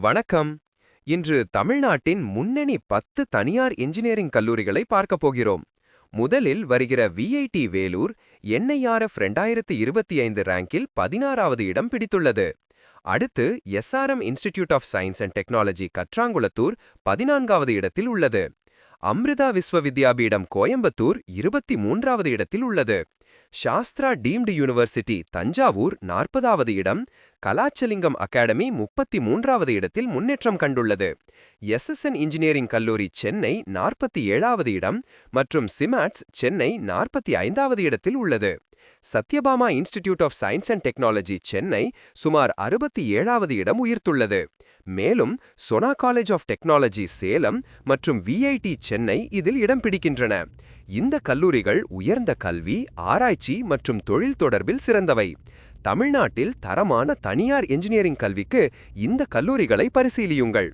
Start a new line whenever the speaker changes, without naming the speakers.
வணக்கம். இன்று தமிழ்நாட்டின் முன்னணி பத்து தனியார் இன்ஜினியரிங் கல்லூரிகளை பார்க்கப் போகிறோம். முதலில் வருகிற விஐடி வேலூர் என்ஐஆர்எஃப் ரெண்டாயிரத்தி இருபத்தி ஐந்து ரேங்கில் பதினாறாவது இடம் பிடித்துள்ளது. அடுத்து SRM institute of science and technology Kattankulathur பதினான்காவது இடத்தில் உள்ளது. அம்ரிதா விஸ்வவித்யாபீடம் கோயம்புத்தூர் இருபத்தி மூன்றாவது இடத்தில் உள்ளது. சாஸ்திரா டீம்டு யூனிவர்சிட்டி தஞ்சாவூர் நாற்பதாவது இடம் கலாச்சலிங்கம் அகாடமி முப்பத்தி மூன்றாவது இடத்தில் முன்னேற்றம் கண்டுள்ளது. எஸ்எஸ்என் இன்ஜினியரிங் கல்லூரி சென்னை நாற்பத்தி ஏழாவது இடம் மற்றும் சிமாட்ஸ் சென்னை நாற்பத்தி ஐந்தாவது இடத்தில் உள்ளது. Sathyabama institute of science and technology Chennai சுமார் அறுபத்தி ஏழாவது இடம் உயிர்த்துள்ளது. மேலும் Sona college of technology Salem மற்றும் விஐடி சென்னை இதில் இடம் பிடிக்கின்றன. இந்த கல்லூரிகள் உயர்ந்த கல்வி ஆராய்ச்சி மற்றும் தொழில் தொடர்பில் சிறந்தவை. தமிழ்நாட்டில் தரமான தனியார் என்ஜினியரிங் கல்விக்கு இந்த கல்லூரிகளை பரிசீலியுங்கள்.